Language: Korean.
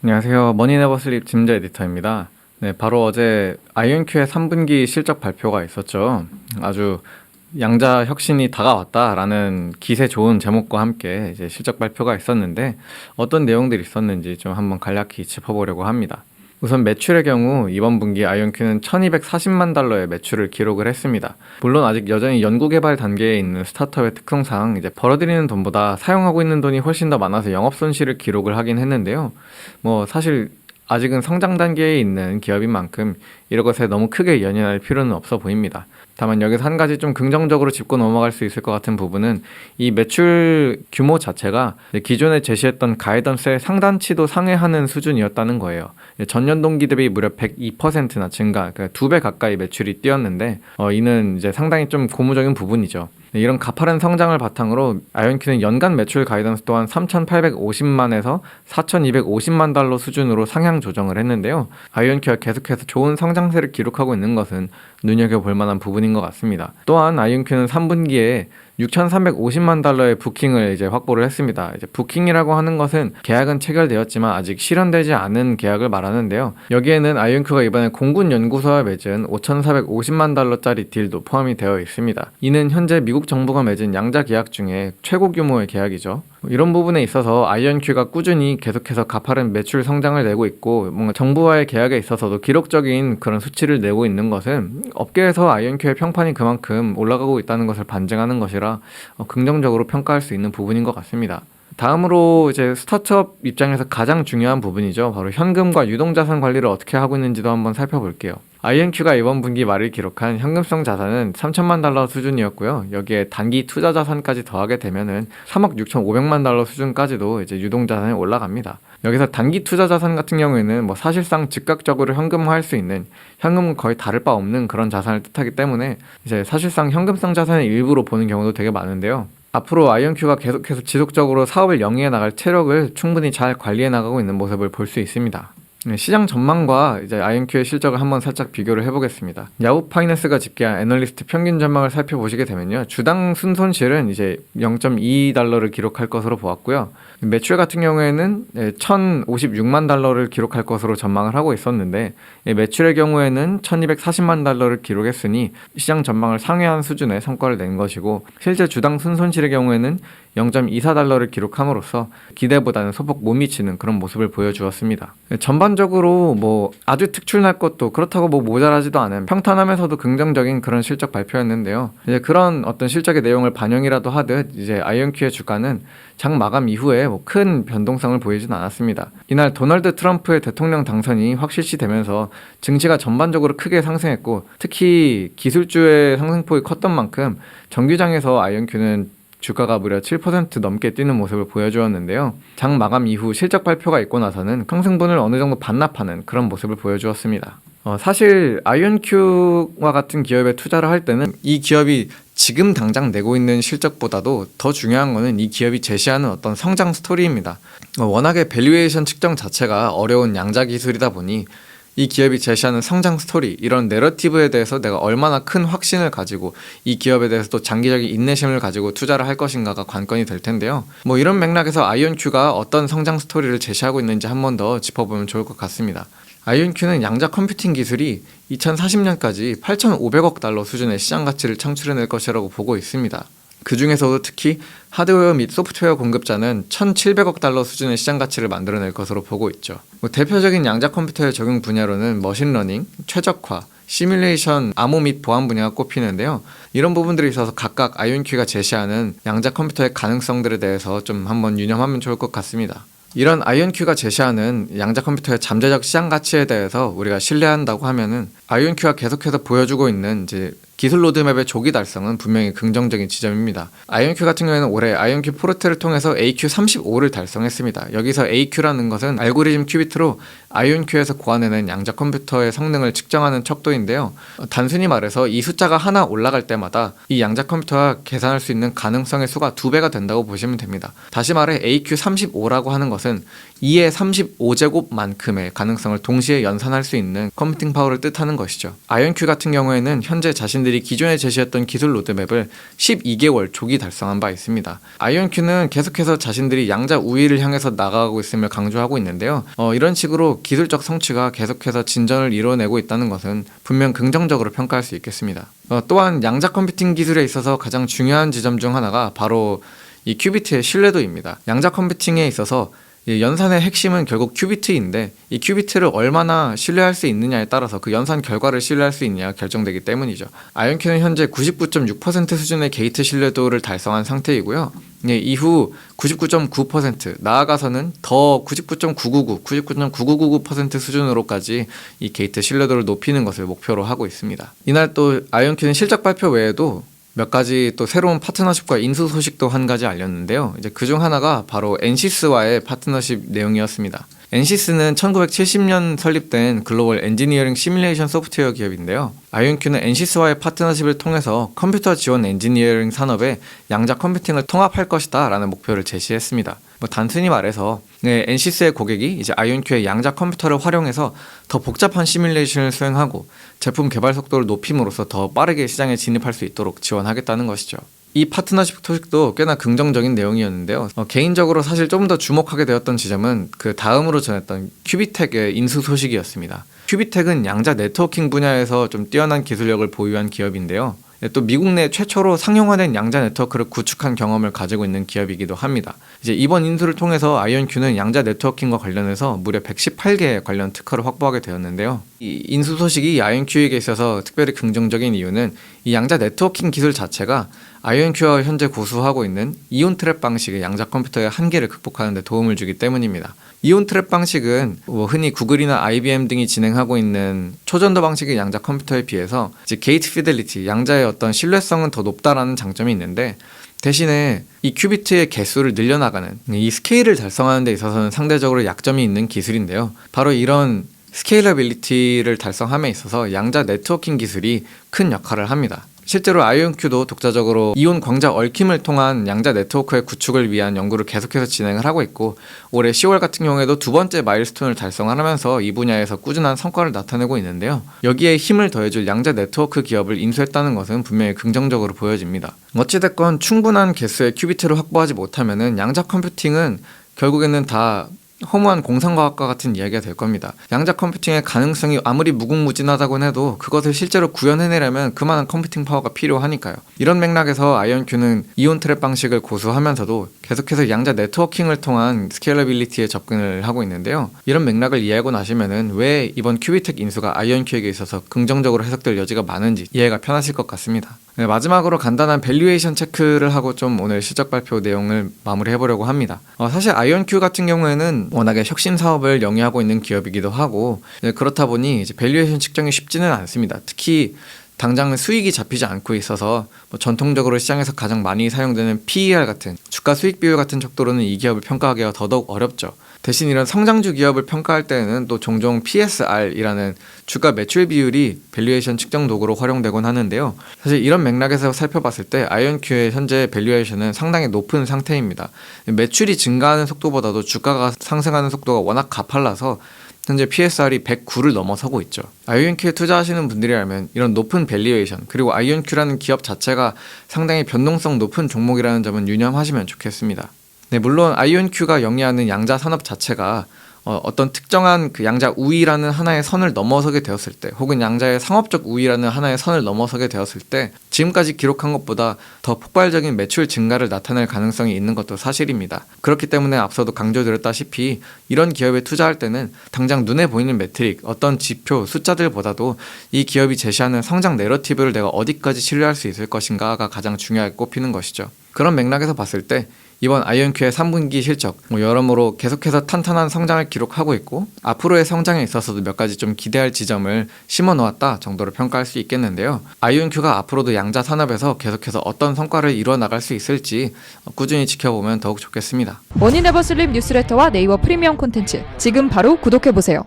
안녕하세요. 머니네버슬립 짐자 에디터입니다. 네, 바로 어제 아이언큐의 3분기 실적 발표가 있었죠. 아주 양자 혁신이 다가왔다라는 기세 좋은 제목과 함께 이제 실적 발표가 있었는데 어떤 내용들이 있었는지 좀 한번 간략히 짚어보려고 합니다. 우선 매출의 경우 이번 분기 아이언큐는 1240만 달러의 매출을 기록을 했습니다. 물론 아직 여전히 연구개발 단계에 있는 스타트업의 특성상 이제 벌어들이는 돈보다 사용하고 있는 돈이 훨씬 더 많아서 영업 손실을 기록을 하긴 했는데요. 뭐 사실 아직은 성장 단계에 있는 기업인 만큼 이런 것에 너무 크게 연연할 필요는 없어 보입니다. 다만 여기서 한 가지 좀 긍정적으로 짚고 넘어갈 수 있을 것 같은 부분은 이 매출 규모 자체가 기존에 제시했던 가이던스의 상단치도 상회하는 수준이었다는 거예요. 전년 동기 대비 무려 102%나 증가, 그러니까 두 배 가까이 매출이 뛰었는데 어, 이는 이제 상당히 좀 고무적인 부분이죠. 네, 이런 가파른 성장을 바탕으로 아이언큐는 연간 매출 가이던스 또한 3,850만에서 4,250만 달러 수준으로 상향 조정을 했는데요. 아이언큐가 계속해서 좋은 성장세를 기록하고 있는 것은 눈여겨볼 만한 부분인 것 같습니다. 또한 아이언큐는 3분기에 6,350만 달러의 부킹을 이제 확보를 했습니다. 이제 부킹이라고 하는 것은 계약은 체결되었지만 아직 실현되지 않은 계약을 말하는데요. 여기에는 아이언큐가 이번에 공군 연구소와 맺은 5,450만 달러짜리 딜도 포함이 되어 있습니다. 이는 현재 미국 정부가 맺은 양자 계약 중에 최고 규모의 계약이죠. 이런 부분에 있어서 아이언큐가 꾸준히 계속해서 가파른 매출 성장을 내고 있고 뭔가 정부와의 계약에 있어서도 기록적인 그런 수치를 내고 있는 것은 업계에서 아이언큐의 평판이 그만큼 올라가고 있다는 것을 반증하는 것이라 어, 긍정적으로 평가할 수 있는 부분인 것 같습니다. 다음으로 이제 스타트업 입장에서 가장 중요한 부분이죠. 바로 현금과 유동자산 관리를 어떻게 하고 있는지도 한번 살펴볼게요. INQ가 이번 분기 말을 기록한 현금성 자산은 3천만 달러 수준이었고요. 여기에 단기 투자 자산까지 더하게 되면은 3억 6,500만 달러 수준까지도 이제 유동 자산이 올라갑니다. 여기서 단기 투자 자산 같은 경우에는 뭐 사실상 즉각적으로 현금화할 수 있는 현금은 거의 다를 바 없는 그런 자산을 뜻하기 때문에 이제 사실상 현금성 자산의 일부로 보는 경우도 되게 많은데요. 앞으로 아이언큐가 계속해서 지속적으로 사업을 영위해 나갈 체력을 충분히 잘 관리해 나가고 있는 모습을 볼 수 있습니다. 네, 시장 전망과 이제 아이언큐의 실적을 한번 살짝 비교를 해보겠습니다. 야후 파이낸스가 집계한 애널리스트 평균 전망을 살펴보시게 되면요. 주당 순손실은 이제 0.2달러를 기록할 것으로 보았고요. 매출 같은 경우에는 1,056만 달러를 기록할 것으로 전망을 하고 있었는데 매출의 경우에는 1,240만 달러를 기록했으니 시장 전망을 상회한 수준의 성과를 낸 것이고 실제 주당 순손실의 경우에는 0.24달러를 기록함으로써 기대보다는 소폭 못 미치는 그런 모습을 보여주었습니다. 전반적으로 뭐 아주 특출날 것도 그렇다고 뭐 모자라지도 않은 평탄하면서도 긍정적인 그런 실적 발표였는데요. 이제 그런 어떤 실적의 내용을 반영이라도 하듯 이제 아이언큐의 주가는 장 마감 이후에 뭐 큰 변동성을 보이진 않았습니다. 이날 도널드 트럼프의 대통령 당선이 확실시 되면서 증시가 전반적으로 크게 상승했고 특히 기술주의 상승폭이 컸던 만큼 정규장에서 아이언큐는 주가가 무려 7% 넘게 뛰는 모습을 보여주었는데요. 장 마감 이후 실적 발표가 있고 나서는 상승분을 어느 정도 반납하는 그런 모습을 보여주었습니다. 어, 사실 아이언큐와 같은 기업에 투자를 할 때는 이 기업이 지금 당장 내고 있는 실적보다도 더 중요한 거는 이 기업이 제시하는 어떤 성장 스토리입니다. 어, 워낙에 밸류에이션 측정 자체가 어려운 양자 기술이다 보니 이 기업이 제시하는 성장 스토리 이런 내러티브에 대해서 내가 얼마나 큰 확신을 가지고 이 기업에 대해서 또 장기적인 인내심을 가지고 투자를 할 것인가가 관건이 될 텐데요. 뭐 이런 맥락에서 아이언큐가 어떤 성장 스토리를 제시하고 있는지 한 번 더 짚어보면 좋을 것 같습니다. 아이언큐는 양자 컴퓨팅 기술이 2040년까지 8,500억 달러 수준의 시장 가치를 창출해낼 것이라고 보고 있습니다. 그 중에서도 특히 하드웨어 및 소프트웨어 공급자는 1,700억 달러 수준의 시장 가치를 만들어낼 것으로 보고 있죠. 뭐 대표적인 양자 컴퓨터의 적용 분야로는 머신러닝, 최적화, 시뮬레이션, 암호 및 보안 분야가 꼽히는데요. 이런 부분들이 있어서 각각 아이온큐가 제시하는 양자 컴퓨터의 가능성들에 대해서 좀 한번 유념하면 좋을 것 같습니다. 이런 아이온큐가 제시하는 양자 컴퓨터의 잠재적 시장 가치에 대해서 우리가 신뢰한다고 하면은 아이온큐가 계속해서 보여주고 있는 이제 기술 로드맵의 조기 달성은 분명히 긍정적인 지점입니다. 아이온큐 같은 경우에는 올해 아이온큐 포르테를 통해서 AQ35를 달성했습니다. 여기서 AQ라는 것은 알고리즘 큐비트로 아이온큐에서 고안해낸 양자 컴퓨터의 성능을 측정하는 척도인데요. 어, 단순히 말해서 이 숫자가 하나 올라갈 때마다 이 양자 컴퓨터가 계산할 수 있는 가능성의 수가 두 배가 된다고 보시면 됩니다. 다시 말해 AQ35라고 하는 것은 2의 35제곱만큼의 가능성을 동시에 연산할 수 있는 컴퓨팅 파워를 뜻하는 것이죠. 아이온큐 같은 경우에는 현재 자신들이 기존에 제시했던 기술 로드맵을 12개월 조기 달성한 바 있습니다. 아이온큐는 계속해서 자신들이 양자 우위를 향해서 나가고 있음을 강조하고 있는데요. 어, 이런 식으로 기술적 성취가 계속해서 진전을 이뤄내고 있다는 것은 분명 긍정적으로 평가할 수 있겠습니다. 어, 또한 양자 컴퓨팅 기술에 있어서 가장 중요한 지점 중 하나가 바로 이 큐비트의 신뢰도입니다. 양자 컴퓨팅에 있어서 이 연산의 핵심은 결국 큐비트인데 이 큐비트를 얼마나 신뢰할 수 있느냐에 따라서 그 연산 결과를 신뢰할 수 있느냐가 결정되기 때문이죠. 아이온큐는 현재 99.6% 수준의 게이트 신뢰도를 달성한 상태이고요. 예, 이후 99.9% 나아가서는 더 99.999, 99.9999% 수준으로까지 이 게이트 신뢰도를 높이는 것을 목표로 하고 있습니다. 이날 또 아이온큐는 실적 발표 외에도 몇 가지 또 새로운 파트너십과 인수 소식도 한 가지 알렸는데요. 이제 그중 하나가 바로 엔시스와의 파트너십 내용이었습니다. 엔시스는 1970년 설립된 글로벌 엔지니어링 시뮬레이션 소프트웨어 기업인데요. 아이온큐는 엔시스와의 파트너십을 통해서 컴퓨터 지원 엔지니어링 산업에 양자 컴퓨팅을 통합할 것이다 라는 목표를 제시했습니다. 뭐 단순히 말해서 네, 엔시스의 고객이 이제 아이온큐의 양자 컴퓨터를 활용해서 더 복잡한 시뮬레이션을 수행하고 제품 개발 속도를 높임으로써 더 빠르게 시장에 진입할 수 있도록 지원하겠다는 것이죠. 이 파트너십 소식도 꽤나 긍정적인 내용이었는데요. 어, 개인적으로 사실 좀 더 주목하게 되었던 지점은 그 다음으로 전했던 큐비텍의 인수 소식이었습니다. 큐비텍은 양자 네트워킹 분야에서 좀 뛰어난 기술력을 보유한 기업인데요. 예, 또 미국 내 최초로 상용화된 양자 네트워크를 구축한 경험을 가지고 있는 기업이기도 합니다. 이제 이번 인수를 통해서 아이온큐는 양자 네트워킹과 관련해서 무려 118개의 관련 특허를 확보하게 되었는데요. 이 인수 소식이 아이온큐에게 있어서 특별히 긍정적인 이유는 이 양자 네트워킹 기술 자체가 아이온큐가 현재 고수하고 있는 이온 트랩 방식의 양자 컴퓨터의 한계를 극복하는 데 도움을 주기 때문입니다. 이온 트랩 방식은 뭐 흔히 구글이나 IBM 등이 진행하고 있는 초전도 방식의 양자 컴퓨터에 비해서 이제 게이트 피델리티, 양자의 어떤 신뢰성은 더 높다라는 장점이 있는데 대신에 이 큐비트의 개수를 늘려나가는 이 스케일을 달성하는 데 있어서는 상대적으로 약점이 있는 기술인데요. 바로 이런 스케일러빌리티를 달성함에 있어서 양자 네트워킹 기술이 큰 역할을 합니다. 실제로 아이온큐도 독자적으로 이온 광자 얽힘을 통한 양자 네트워크의 구축을 위한 연구를 계속해서 진행을 하고 있고 올해 10월 같은 경우에도 두 번째 마일스톤을 달성하면서 이 분야에서 꾸준한 성과를 나타내고 있는데요. 여기에 힘을 더해줄 양자 네트워크 기업을 인수했다는 것은 분명히 긍정적으로 보여집니다. 어찌됐건 충분한 개수의 큐비트를 확보하지 못하면은 양자 컴퓨팅은 결국에는 다 허무한 공상과학과 같은 이야기가 될 겁니다. 양자 컴퓨팅의 가능성이 아무리 무궁무진하다고 해도 그것을 실제로 구현해내려면 그만한 컴퓨팅 파워가 필요하니까요. 이런 맥락에서 아이언큐는 이온 트랩 방식을 고수하면서도 계속해서 양자 네트워킹을 통한 스케일러빌리티에 접근을 하고 있는데요. 이런 맥락을 이해하고 나시면은 왜 이번 큐비텍 인수가 아이언큐에게 있어서 긍정적으로 해석될 여지가 많은지 이해가 편하실 것 같습니다. 네, 마지막으로 간단한 밸류에이션 체크를 하고 좀 오늘 실적 발표 내용을 마무리해보려고 합니다. 어, 사실 아이언큐 같은 경우에는 워낙에 혁신 사업을 영위하고 있는 기업이기도 하고 네, 그렇다 보니 밸류에이션 측정이 쉽지는 않습니다. 특히 당장 수익이 잡히지 않고 있어서 뭐 전통적으로 시장에서 가장 많이 사용되는 PER 같은 주가 수익 비율 같은 척도로는 이 기업을 평가하기가 더더욱 어렵죠. 대신 이런 성장주 기업을 평가할 때는 또 종종 PSR이라는 주가 매출 비율이 밸류에이션 측정 도구로 활용되곤 하는데요. 사실 이런 맥락에서 살펴봤을 때 아이언큐의 현재 밸류에이션은 상당히 높은 상태입니다. 매출이 증가하는 속도보다도 주가가 상승하는 속도가 워낙 가팔라서 현재 PSR이 109를 넘어서고 있죠. 아이온큐에 투자하시는 분들이라면 이런 높은 밸류에이션 그리고 아이온큐라는 기업 자체가 상당히 변동성 높은 종목이라는 점은 유념하시면 좋겠습니다. 네, 물론 아이온큐가 영위하는 양자 산업 자체가 어, 어떤 특정한 그 양자 우위라는 하나의 선을 넘어서게 되었을 때, 혹은 양자의 상업적 우위라는 하나의 선을 넘어서게 되었을 때, 지금까지 기록한 것보다 더 폭발적인 매출 증가를 나타낼 가능성이 있는 것도 사실입니다. 그렇기 때문에 앞서도 강조드렸다시피 이런 기업에 투자할 때는 당장 눈에 보이는 매트릭, 어떤 지표, 숫자들보다도 이 기업이 제시하는 성장 내러티브를 내가 어디까지 신뢰할 수 있을 것인가가 가장 중요하게 꼽히는 것이죠. 그런 맥락에서 봤을 때 이번 아이언큐의 3분기 실적 뭐 여러모로 계속해서 탄탄한 성장을 기록하고 있고 앞으로의 성장에 있어서도 몇 가지 좀 기대할 지점을 심어 놓았다 정도로 평가할 수 있겠는데요. 아이언큐가 앞으로도 양자 산업에서 계속해서 어떤 성과를 이뤄 나갈 수 있을지 꾸준히 지켜보면 더욱 좋겠습니다. 머니네버슬립 뉴스레터와 네이버 프리미엄 콘텐츠 지금 바로 구독해 보세요.